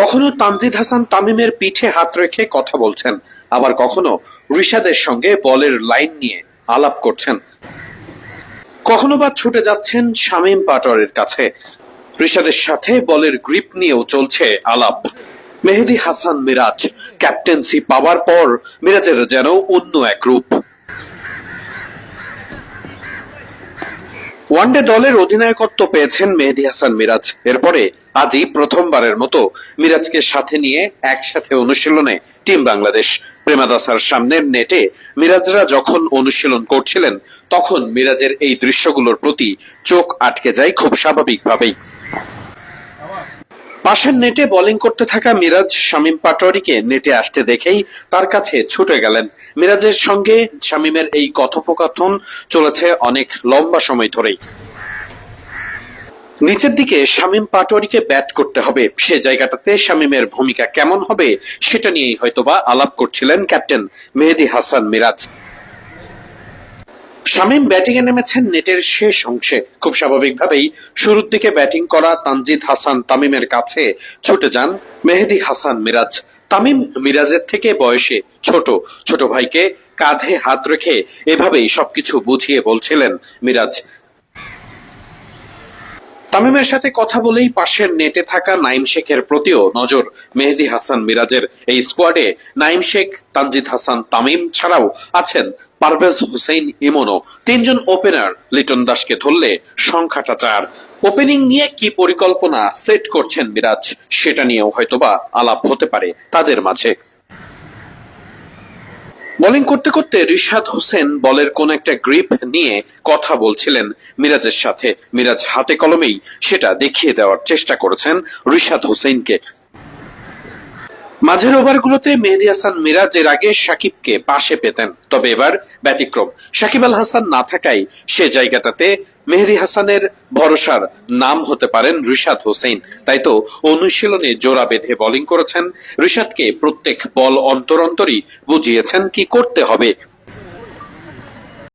কখনো তানজিদ হাসান তামিমের পিঠে হাত রেখে কথা বলছেন, আবার কখনো রিশাদের সঙ্গে বলের লাইন নিয়ে আলাপ করছেন। কখনো বা ছুটে যাচ্ছেন শামীম পাটোয়ারের কাছে। রিশাদের সাথে বলের গ্রিপ নিয়েও চলছে আলাপ। মেহেদি হাসান মিরাজ, ক্যাপ্টেন্সি পাওয়ার পর মিরাজের যেন অন্য এক রূপ। ওয়ানডে দলের অধিনায়কত্ব পেয়েছেন মেহেদি হাসান মিরাজ। এরপরে আজই প্রথমবারের মতো মিরাজকে সাথে নিয়ে একসাথে অনুশীলনে টিম বাংলাদেশ। প্রেমাদাসার সামনের নেটে মিরাজরা যখন অনুশীলন করছিলেন, তখন মিরাজের এই দৃশ্যগুলোর প্রতি চোখ আটকে যায় খুব স্বাভাবিকভাবেই। পাশের নেটে বোলিং করতে থাকা মিরাজ শামীম পাটোয়ারিকে নেটে আসতে দেখেই তার কাছে ছুটে গেলেন। মিরাজের সঙ্গে শামীমের এই কথোপকথন চলেছে অনেক লম্বা সময় ধরেই। নিচের দিকে শামীম পাটোয়ারিকে ব্যাট করতে হবে। সে জায়গাটাতে শামীমের ভূমিকা কেমন হবে সেটা নিয়েই হয়তোবা আলাপ করছিলেন ক্যাপ্টেন মেহেদি হাসান মিরাজ। শামীম ব্যাটিং এ নেমেছেন নেটের শেষ অংশে। খুব স্বাভাবিকভাবেই শুরুর দিকে ব্যাটিং করা তানজিদ হাসান তামিমের কাছে ছুটে যান মেহেদি হাসান মিরাজ। তামিম মিরাজের থেকে বয়সে ছোট। ছোট ভাইকে কাঁধে হাত রেখে এভাবেই সবকিছু বুঝিয়ে বলছিলেন মিরাজ। তামিমের সাথে কথা বলেই পাশের নেটে থাকা নাইম শেখের প্রতিও নজর মেহেদি হাসান মিরাজের। এই স্কোয়াডে নাইম শেখ, তানজিদ হাসান, তামিম ছাড়াও আছেন পারভেজ হোসেন ইমনও। তিনজন ওপেনার লিটন দাসকে ধরলে সংখ্যাটা চার। ওপেনিং নিয়ে কি পরিকল্পনা সেট করছেন মিরাজ, সেটা নিয়েও হয়তোবা আলাপ হতে পারে তাদের মাঝে। বোলিং করতে করতে রিশাদ হোসেন বলের কোন একটা গ্রিপ নিয়ে কথা বলছিলেন মিরাজের সাথে। মিরাজ হাতে কলমেই সেটা দেখিয়ে দেওয়ার চেষ্টা করেছেন রিশাদ হোসেনকে। মাঝের ওভারগুলোতে মেহেদি হাসান মিরাজ এর আগে সাকিবকে পাশে পেতেন। তবে এবার ব্যতিক্রম। সাকিব আল হাসান না থাকায় সে জায়গাটাতে মেহেদি হাসানের ভরসার নাম হতে পারেন রিশাদ হোসেন। তাই তো অনুশীলনে জোড়া বেঁধে বোলিং করেছেন। রিশাদকে প্রত্যেক বল অন্তর অন্তরই বুঝিয়েছেন কি করতে হবে।